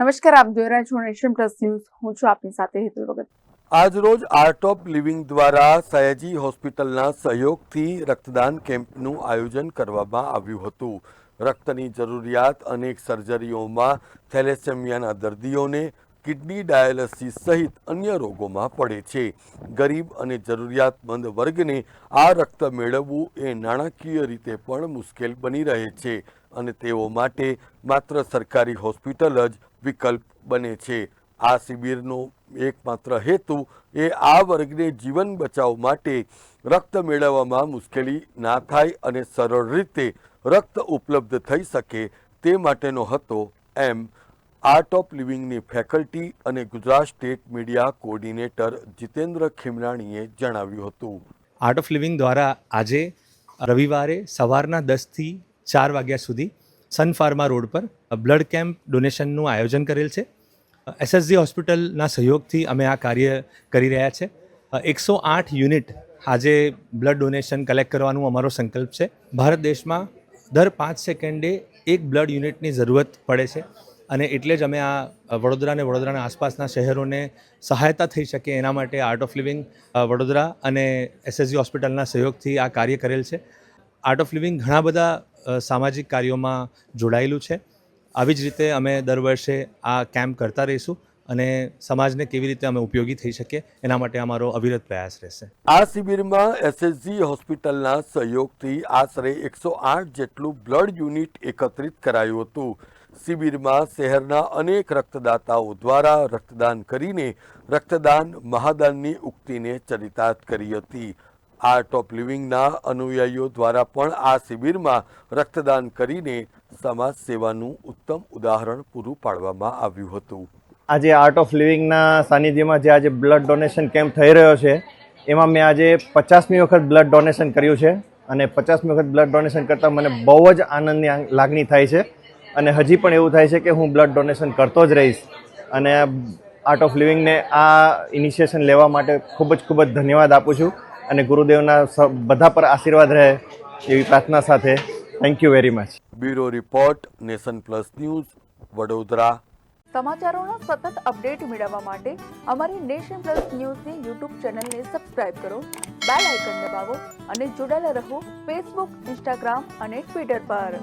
નમસ્કાર, આપ જોઈ રહ્યા છો નેશન પ્લસ ન્યૂઝ. હું છું આપની સાથે હેતુ આજ આજરોજ આર્ટ ઓફ લિવિંગ દ્વારા સયાજી હોસ્પિટલના સહયોગથી રક્તદાન કેમ્પનું આયોજન કરવામાં આવ્યું હતું. રક્તની જરૂરિયાત અનેક સર્જરીઓમાં થેલેસેમિયાના દર્દીઓને કિડની ડાયાલિસિસ સહિત અન્ય રોગોમાં પડે છે. ગરીબ અને જરૂરિયાતમંદ વર્ગને આ રક્ત મેળવવું એ નાણાકીય રીતે પણ મુશ્કેલ બની રહે છે અને તેઓ માટે માત્ર સરકારી હોસ્પિટલ જ વિકલ્પ બને છે. આ શિબિરનો એકમાત્ર હેતુ એ આ વર્ગને જીવન બચાવ માટે રક્ત મેળવવામાં મુશ્કેલી ના થાય અને સરળ રીતે રક્ત ઉપલબ્ધ થઈ શકે તે માટેનો હતો એમ આર્ટ ઓફ લિવિંગની ફેકલ્ટી અને Gujarat state media coordinator Jitendra ખીમરાણીએ જણાવ્યું હતું. આર્ટ ઓફ લિવિંગ દ્વારા આજે રવિવારે સવારના દસથી ચાર વાગ્યા સુધી સન ફાર્મા રોડ પર બ્લડ કેમ્પ ડોનેશનનું આયોજન કરેલ છે. એસએસજી હોસ્પિટલના સહયોગથી અમે આ કાર્ય કરી રહ્યા છે. એકસો આઠ યુનિટ આજે બ્લડ ડોનેશન કલેક્ટ કરવાનું અમારો સંકલ્પ છે. ભારત દેશમાં દર પાંચ સેકન્ડે એક બ્લડ યુનિટની જરૂરત પડે છે. અને એટલે જ અમે આ વડોદરા અને વડોદરાના આસપાસના શહેરોને સહાયતા થઈ શકે એના માટે આર્ટ ઓફ લિવિંગ વડોદરા અને એસએસજી હોસ્પિટલના સહયોગથી આ કાર્ય કરેલ છે. આર્ટ ઓફ લિવિંગ ઘણા બધા સામાજિક કાર્યોમાં જોડાયેલું છે. આવી જ રીતે અમે દર વર્ષે આ કેમ્પ કરતા રહીશું અને સમાજને કેવી રીતે અમે ઉપયોગી થઈ શકીએ એના માટે અમારો અવિરત પ્રયાસ રહેશે. આ શિબિરમાં એસએસજી હોસ્પિટલના સહયોગથી આશરે એકસો આઠ જેટલું બ્લડ યુનિટ એકત્રિત કરાયું હતું. શિબિરમાં શહેરના અનેક રક્તદાતાઓ દ્વારા રક્તદાન કરીને રક્તદાન મહાદાનની ઉક્તિને ચરિતાર્થ કરી હતી. આર્ટ ઓફ લિવિંગના અનુયાયીઓ દ્વારા પણ આ શિબિરમાં રક્તદાન કરીને સમાજ સેવાનું ઉત્તમ ઉદાહરણ પૂરું પાડવામાં આવ્યું હતું. આજે આર્ટ ઓફ લિવિંગના સાનિધ્યમાં જે આજે બ્લડ ડોનેશન કેમ્પ થઈ રહ્યો છે, એમાં મેં આજે પચાસમી વખત બ્લડ ડોનેશન કર્યું છે અને પચાસમી વખત બ્લડ ડોનેશન કરતાં મને બહુ જ આનંદની લાગણી થાય છે. અને હજી પણ એવું થાય છે કે હું બ્લડ ડોનેશન કરતો જ રહીશ. અને આર્ટ ઓફ લિવિંગને આ ઇનિશિયેશન લેવા માટે ખૂબ જ ખૂબ જ ધન્યવાદ આપું છું. અને ગુરુદેવના સ- બધા પર આશીર્વાદ રહે એવી પ્રાર્થના સાથે. Thank you very much bureau report nation plus news Vadodara. સમાચારોના સતત અપડેટ મેળવવા માટે અમારી નેશન પ્લસ ન્યૂઝની યુટ્યુબ ચેનલને સબસ્ક્રાઇબ કરો બેલ આઇકન દબાવો અને જોડાયેલા રહો ફેસબુક ઇન્સ્ટાગ્રામ અને ટ્વિટર પર.